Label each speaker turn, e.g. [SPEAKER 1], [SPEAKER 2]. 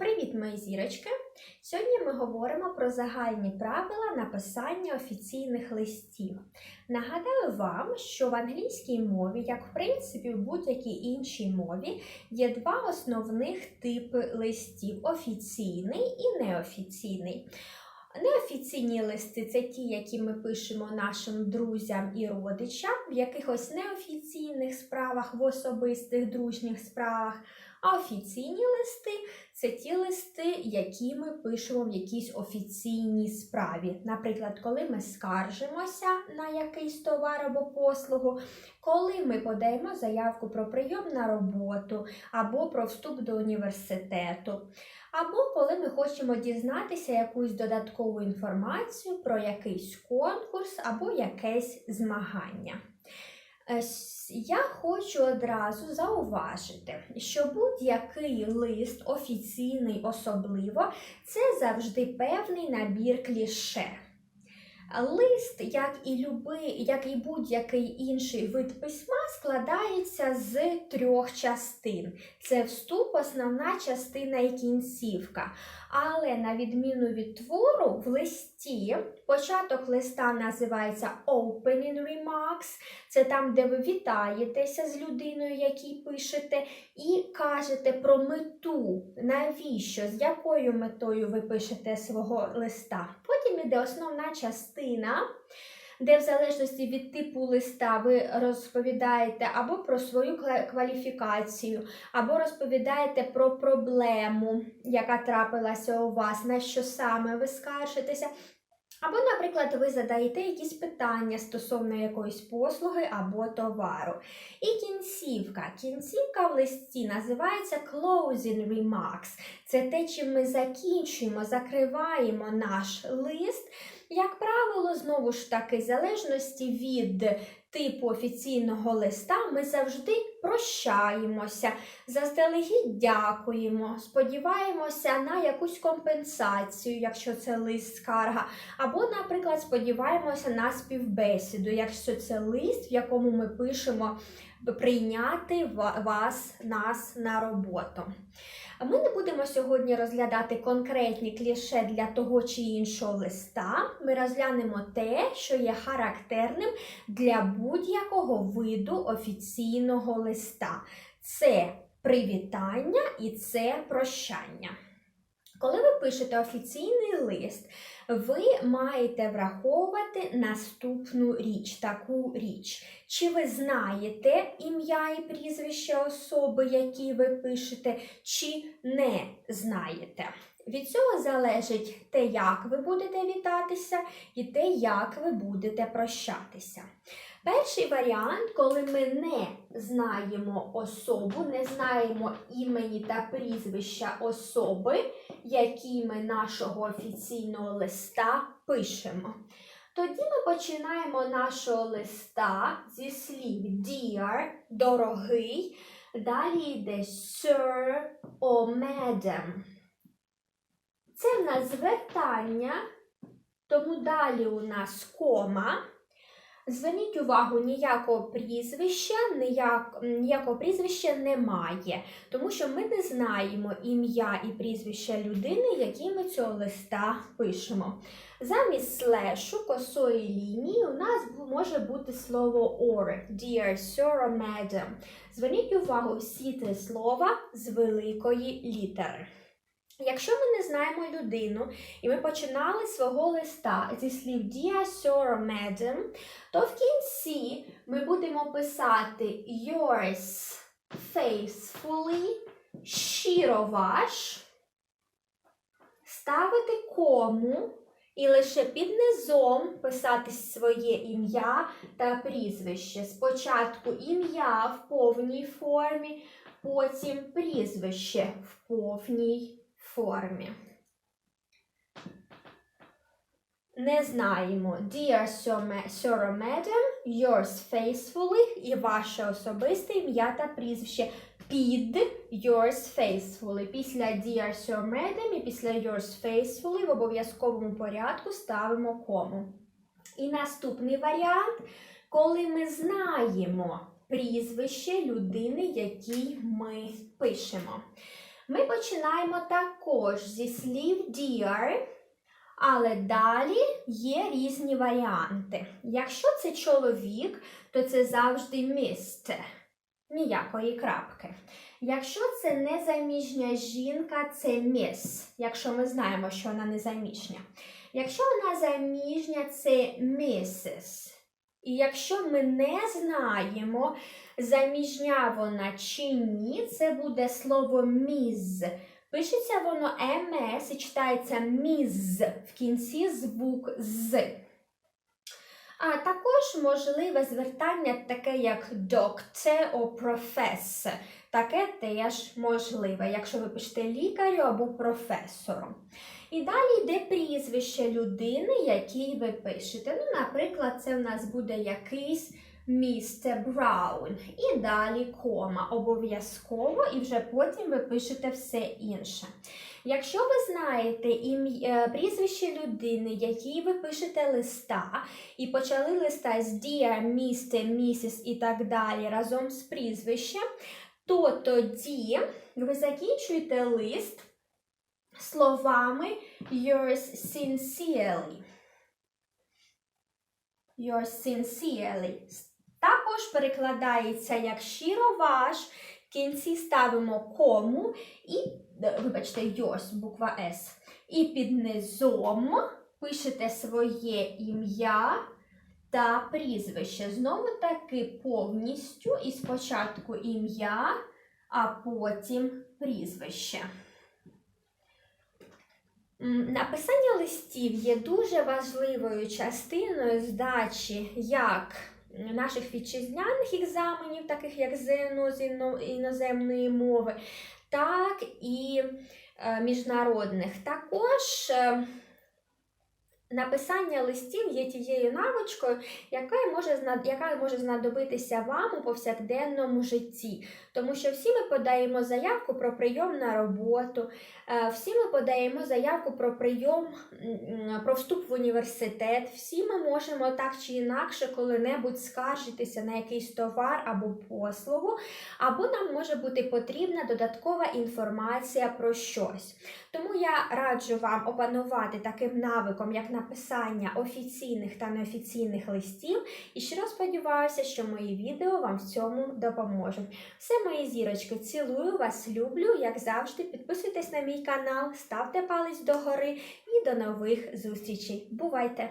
[SPEAKER 1] Привіт, мої зірочки! Сьогодні ми говоримо про загальні правила написання офіційних листів. Нагадаю вам, що в англійській мові, як в принципі в будь-якій іншій мові, є два основних типи листів офіційний і неофіційний. Неофіційні листи це ті, які ми пишемо нашим друзям і родичам в якихось неофіційних справах, в особистих дружніх справах. А офіційні листи це ті листи, які ми пишемо в якійсь офіційній справі. Наприклад, коли ми скаржимося на якийсь товар або послугу, коли ми подаємо заявку про прийом на роботу або про вступ до університету. Або коли ми хочемо дізнатися якусь додаткову інформацію про якийсь конкурс або якесь змагання. Е, Я хочу одразу зауважити, що будь-який лист, офіційний особливо, це завжди певний набір кліше. Лист, як і, любий, як і будь-який інший вид письма, складається з трьох частин: це вступ, основна частина і кінцівка. Але на відміну від твору, в листі початок листа називається opening remarks. Це там, де ви вітаєтеся з людиною, якій пишете, і кажете про мету, навіщо, з якою метою ви пишете свого листа. Потім іде основна частина. Де в залежності від типу листа ви розповідаєте або про свою кваліфікацію, або розповідаєте про проблему, яка трапилася у вас, на що саме ви скаржитеся. Або, наприклад, ви задаєте якісь питання стосовно якоїсь послуги або товару. І кінцівка. Кінцівка в листі називається closing remarks. Це те, чим ми закінчуємо, закриваємо наш лист. Як правило, знову ж таки, в залежності від типу офіційного листа, ми завжди прощаємося, заздалегідь дякуємо, сподіваємося на якусь компенсацію, якщо це лист скарга, або, наприклад, сподіваємося на співбесіду, якщо це лист, в якому ми пишемо прийняти вас, нас на роботу. Ми не будемо сьогодні розглядати конкретні кліше для того чи іншого листа. Ми розглянемо те, що є характерним для будь-якого виду офіційного листа. Це привітання і це прощання. Коли ви пишете офіційний лист, ви маєте враховувати наступну річ, таку річ. Чи ви знаєте ім'я і прізвище особи, які ви пишете, чи не знаєте. Від цього залежить те, як ви будете вітатися, і те, як ви будете прощатися. Перший варіант, коли ми не знаємо особу, не знаємо імені та прізвища особи, які ми нашого офіційного листа пишемо. Тоді ми починаємо нашого листа зі слів dear, дорогий, далі йде sir or madam. Це в нас звертання, тому далі у нас кома. Зверніть увагу, ніякого прізвища, ніяк, ніякого прізвища немає, тому що ми не знаємо ім'я і прізвища людини, якій ми цього листа пишемо. Замість слешу косої лінії у нас може бути слово or, dear sir or madam. Зверніть увагу, всі три слова з великої літери. Якщо ми не знаємо людину, і ми починали свого листа зі слів Dear Sir Madam, то в кінці ми будемо писати yours faithfully, щиро ваш, ставити кому і лише під низом писати своє ім'я та прізвище. Спочатку ім'я в повній формі, потім прізвище в повній формі. Не знаємо. Dear Sir Madam, yours faithfully і ваше особисте ім'я та прізвище під yours faithfully. Після Dear Sir Madam і після yours faithfully в обов'язковому порядку ставимо кому. І наступний варіант, коли ми знаємо прізвище людини, якій ми пишемо. Ми починаємо також зі слів dear, але далі є різні варіанти. Якщо це чоловік, то це завжди місце. Ніякої крапки. Якщо це незаміжня жінка, це міс, якщо ми знаємо, що вона незаміжня. Якщо вона заміжня, це місіс. І якщо ми не знаємо, заміжня вона чи ні, це буде слово міз. Пишеться воно МС і читається міз в кінці звук з. А також можливе звертання таке як докте о професор. Таке теж можливе, якщо ви пишете лікарю або професором. І далі йде прізвище людини, якій ви пишете. Ну, наприклад, це в нас буде якийсь містер Браун. І далі кома обов'язково, і вже потім ви пишете все інше. Якщо ви знаєте е, прізвище людини, якій ви пишете листа, і почали листа з Dear, Mr, Mrs і так далі разом з прізвищем, то тоді ви закінчуєте лист словами yours sincerely. Yours sincerely. Також перекладається як щиро ваш. В кінці ставимо кому і, вибачте, yours, буква S. І під низом пишете своє ім'я та прізвище. Знову таки повністю і спочатку ім'я, а потім прізвище. Написання листів є дуже важливою частиною здачі як наших вітчизняних екзаменів, таких як ЗНО з іноземної мови, так і е, міжнародних. Також е, написання листів є тією навичкою, яка може, яка може знадобитися вам у повсякденному житті. Тому що всі ми подаємо заявку про прийом на роботу, е, всі ми подаємо заявку про прийом, про вступ в університет, всі ми можемо так чи інакше коли-небудь скаржитися на якийсь товар або послугу, або нам може бути потрібна додаткова інформація про щось. Тому я раджу вам опанувати таким навиком, як написання офіційних та неофіційних листів, і щиро сподіваюся, що мої відео вам в цьому допоможуть. Мої зірочки, цілую вас, люблю, як завжди. Підписуйтесь на мій канал, ставте палець догори і до нових зустрічей. Бувайте!